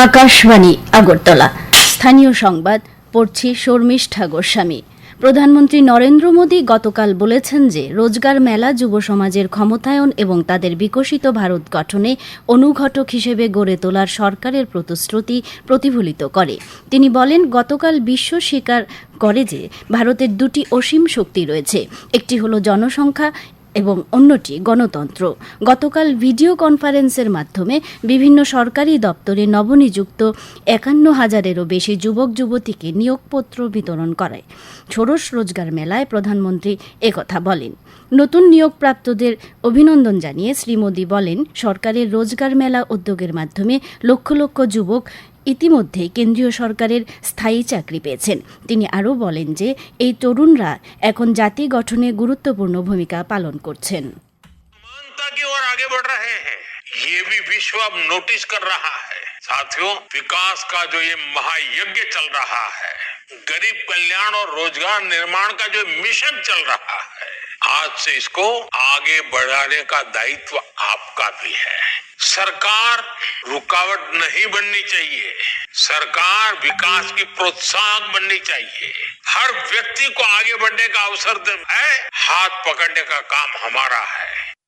আকাশবাণী, আগরতলা। স্থানীয় সংবাদ, পড়ছি শর্মিষ্ঠা গোস্বামী। প্রধানমন্ত্রী নরেন্দ্র মোদী গতকাল বলেছেন যে, রোজগার মেলা যুব সমাজের ক্ষমতায়ন এবং তাদের বিকশিত ভারত গঠনে অনুঘটক হিসেবে গড়ে তোলার সরকারের প্রতিশ্রুতি প্রতিফলিত করে। তিনি বলেন, গতকাল বিশ্ব স্বীকার করে যে, ভারতের দুটি অসীম শক্তি রয়েছে। একটি হল জনসংখ্যা এবং অন্যটি গণতন্ত্র। গতকাল ভিডিও কনফারেন্সের মাধ্যমে বিভিন্ন সরকারি দপ্তরে নবনিযুক্ত একান্ন হাজারেরও বেশি যুবক, যুবতীকে নিয়োগপত্র বিতরণ করায়। ষোড়শ রোজগার মেলায় প্রধানমন্ত্রী একথা বলেন। নতুন নিয়োগপ্রাপ্তদের অভিনন্দন জানিয়ে শ্রী মোদী বলেন, সরকারের রোজগার মেলা উদ্যোগের মাধ্যমে লক্ষ লক্ষ যুবক ইতিমধ্যে কেন্দ্রীয় সরকারের স্থায়ী চাকরি পেয়েছেন তিনি আরও বলেন যে এই তরুণরা এখন জাতি গঠনে গুরুত্বপূর্ণ ভূমিকা পালন করছেন समानता की ओर आगे बढ़ रहे हैं ये भी विश्व अब नोटिस कर रहा है साथियों विकास का जो ये महायज्ञ चल रहा है गरीब कल्याण और रोजगार निर्माण का जो मिशन चल रहा है आज से इसको आगे बढ़ाने का दायित्व आपका भी है। सरकार रुकावट नहीं बननी चाहिए। सरकार विकास की प्रोत्साहन बननी चाहिए। हर व्यक्ति को आगे बढ़ने का अवसर है। हाथ पकड़ने का काम हमारा है।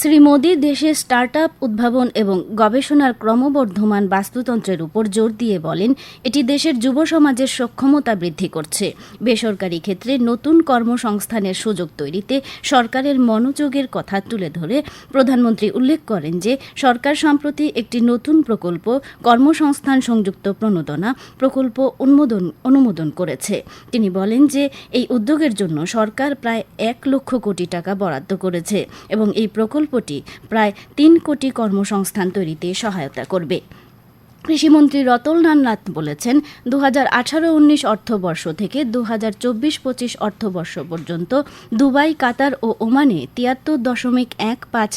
শ্রী মোদী দেশে স্টার্ট আপ উদ্ভাবন এবং গবেষণার ক্রমবর্ধমান বাস্তুতন্ত্রের উপর জোর দিয়ে বলেন, এটি দেশের যুব সমাজের সক্ষমতা বৃদ্ধি করছে। বেসরকারি ক্ষেত্রে নতুন কর্মসংস্থানের সুযোগ তৈরিতে সরকারের মনোযোগের কথা তুলে ধরে প্রধানমন্ত্রী উল্লেখ করেন যে, সরকার সম্প্রতি একটি নতুন প্রকল্প, কর্মসংস্থান সংযুক্ত প্রণোদনা প্রকল্প অনুমোদন অনুমোদন করেছে। তিনি বলেন যে, এই উদ্যোগের জন্য সরকার প্রায় এক লক্ষ কোটি টাকা বরাদ্দ করেছে এবং এই প্রকল্পটি প্রায় তিন কোটি কর্মসংস্থান তৈরিতে সহায়তা করবে। কৃষিমন্ত্রী রতনলাল নাথ বলেছেন দু হাজার আঠারো উনিশ অর্থবর্ষ থেকে দু হাজার চব্বিশ পঁচিশ অর্থবর্ষ পর্যন্ত দুবাই, কাতার ও ওমানে তিয়াত্তর দশমিক এক পাঁচ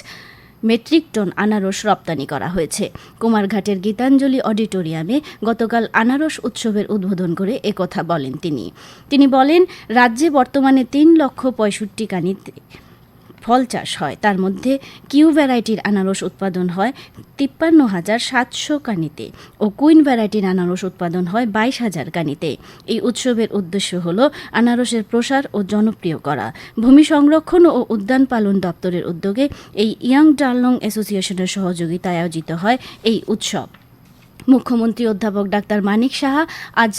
মেট্রিক টন আনারস রপ্তানি করা হয়েছে। কুমারঘাটের গীতাঞ্জলি অডিটোরিয়ামে গতকাল আনারস উৎসবের উদ্বোধন করে একথা বলেন তিনি। তিনি বলেন, রাজ্যে বর্তমানে তিন লক্ষ পঁয়ষট্টি কানিতে ফল চাষ হয়। তার মধ্যে কিউ ভ্যারাইটির আনারস উৎপাদন হয় তিপ্পান্ন হাজার সাতশো কানিতে ও কুইন ভ্যারাইটির আনারস উৎপাদন হয় বাইশ হাজার কানিতে। এই উৎসবের উদ্দেশ্য হল আনারসের প্রসার ও জনপ্রিয় করা। ভূমি সংরক্ষণ ও উদ্যান পালন দপ্তরের উদ্যোগে এই ইয়াং ডার্লং অ্যাসোসিয়েশনের সহযোগিতায় আয়োজিত হয় এই উৎসব। মুখ্যমন্ত্রী অধ্যাপক ডাক্তার মানিক সাহা আজ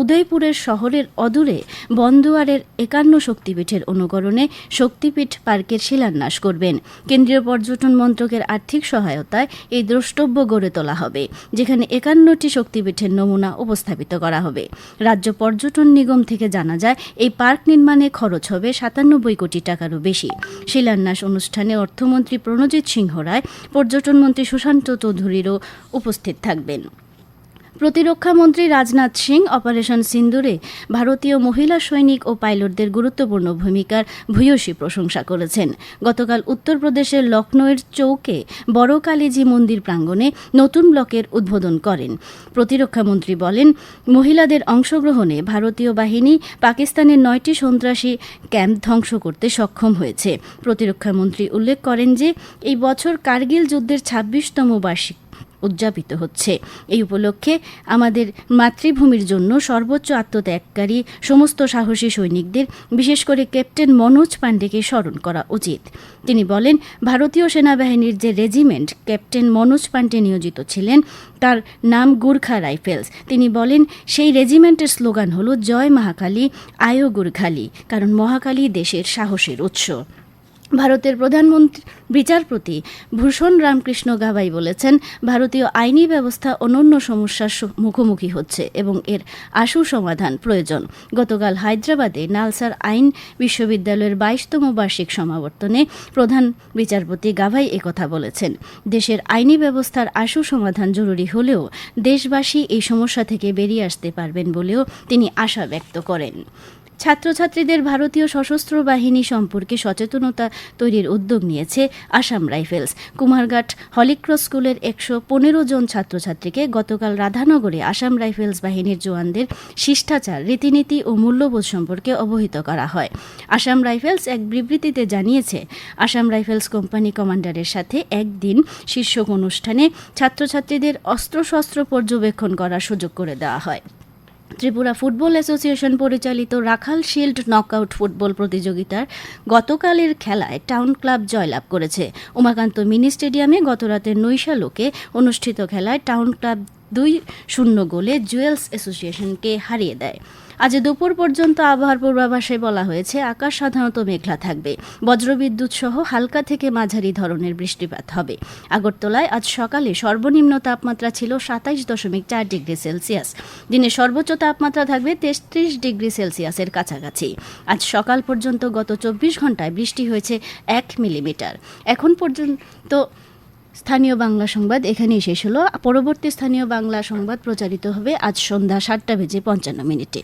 উদয়পুরের শহরের অদূরে বন্দুয়ারের একান্ন শক্তিপীঠের অনুকরণে শক্তিপীঠ পার্কের শিলান্যাস করবেন। কেন্দ্রীয় পর্যটন মন্ত্রকের আর্থিক সহায়তায় এই দ্রষ্টব্য গড়ে তোলা হবে, যেখানে একান্নটি শক্তিপীঠের নমুনা উপস্থাপিত করা হবে। রাজ্য পর্যটন নিগম থেকে জানা যায়, এই পার্ক নির্মাণে খরচ হবে সাতানব্বই কোটি টাকারও বেশি। শিলান্যাস অনুষ্ঠানে অর্থমন্ত্রী প্রণজিৎ সিংহ রায়, পর্যটন মন্ত্রী সুশান্ত চৌধুরীরও উপস্থিত থাকবেন। প্রতিরক্ষা মন্ত্রী রাজনাথ সিং অপারেশন সিন্দুরে ভারতীয় মহিলা সৈনিক ও পাইলটদের গুরুত্বপূর্ণ ভূমিকার ভূয়সী প্রশংসা করেছেন। গতকাল উত্তরপ্রদেশের লখনৌয়ের চৌকে বড় কালীজি মন্দির প্রাঙ্গণে নতুন ব্লকের উদ্বোধন করেন। প্রতিরক্ষামন্ত্রী বলেন, মহিলাদের অংশগ্রহণে ভারতীয় বাহিনী পাকিস্তানের নয়টি সন্ত্রাসী ক্যাম্প ধ্বংস করতে সক্ষম হয়েছে। প্রতিরক্ষামন্ত্রী উল্লেখ করেন যে, এই বছর কার্গিল যুদ্ধের ছাব্বিশতম বার্ষিক উদযাপিত হচ্ছে। এই উপলক্ষে আমাদের মাতৃভূমির জন্য সর্বোচ্চ আত্মত্যাগকারী সমস্ত সাহসী সৈনিকদের, বিশেষ করে ক্যাপ্টেন মনোজ পাণ্ডেকে স্মরণ করা উচিত। তিনি বলেন, ভারতীয় সেনাবাহিনীর যে রেজিমেন্ট ক্যাপ্টেন মনোজ পাণ্ডে নিয়োজিত ছিলেন, তার নাম গুর্খা রাইফেলস। তিনি বলেন, সেই রেজিমেন্টের স্লোগান হল, জয় মহাকালী, আয়ো গুর্খালি কারণ মহাকালী দেশের সাহসের উৎস। ভারতের প্রধানমন্ত্রী, বিচারপতি ভূষণ রামকৃষ্ণ গাবাই বলেছেন, ভারতীয় আইনি ব্যবস্থা অনন্য সমস্যার মুখোমুখি হচ্ছে এবং এর আশু সমাধান প্রয়োজন। গতকাল হায়দ্রাবাদে নালসার আইন বিশ্ববিদ্যালয়ের বাইশতম বার্ষিক সমাবর্তনে প্রধান বিচারপতি গাভাই একথা বলেছেন। দেশের আইনি ব্যবস্থার আশু সমাধান জরুরি হলেও দেশবাসী এই সমস্যা থেকে বেরিয়ে আসতে পারবেন বলেও তিনি আশা ব্যক্ত করেন। ছাত্রছাত্রীদের ভারতীয় সশস্ত্র বাহিনী সম্পর্কে সচেতনতা তৈরির উদ্যোগ নিয়েছে আসাম রাইফেলস। কুমারঘাট হলিক্রস স্কুলের একশো পনেরো জন ছাত্রছাত্রীকে গতকাল রাধানগরে আসাম রাইফেলস বাহিনীর জওয়ানদের শিষ্টাচার, রীতিনীতি ও মূল্যবোধ সম্পর্কে অবহিত করা হয়। আসাম রাইফেলস এক বিবৃতিতে জানিয়েছে, আসাম রাইফেলস কোম্পানি কমান্ডারের সাথে একদিন শীর্ষক অনুষ্ঠানে ছাত্রছাত্রীদের অস্ত্রশস্ত্র পর্যবেক্ষণ করার সুযোগ করে দেওয়া হয়। ত্রিপুরা ফুটবল অ্যাসোসিয়েশন পরিচালিত রাখাল শিল্ড নকআউট ফুটবল প্রতিযোগিতার গতকালের খেলায় টাউন ক্লাব জয়লাভ করেছে। উমাকান্ত মিনি স্টেডিয়ামে গতরাতে নৈশালোকে অনুষ্ঠিত খেলায় টাউন ক্লাব দুই শূন্য গোলে জুয়েলস অ্যাসোসিয়েশনকে হারিয়ে দেয়। আজ দুপুর পর্যন্ত আবহাওয়ার পূর্বাভাসে বলা হয়েছে, আকাশ সাধারণত মেঘলা থাকবে। বজ্রবিদ্যুৎ সহ হালকা থেকে মাঝারি ধরনের বৃষ্টিপাত হবে। আগরতলায় আজ সকালে সর্বনিম্ন তাপমাত্রা ছিল সাতাইশ দশমিক চার ডিগ্রি সেলসিয়াস। দিনে সর্বোচ্চ তাপমাত্রা থাকবে তেত্রিশ ডিগ্রি সেলসিয়াসের কাছাকাছি। আজ সকাল পর্যন্ত গত চব্বিশ ঘন্টায় বৃষ্টি হয়েছে এক মিলিমিটার। এখন পর্যন্ত স্থানীয় বাংলা সংবাদ এখানেই শেষ হলো। পরবর্তী স্থানীয় বাংলা সংবাদ প্রচারিত হবে আজ সন্ধ্যা সাতটা বেজে পঞ্চান্ন মিনিটে।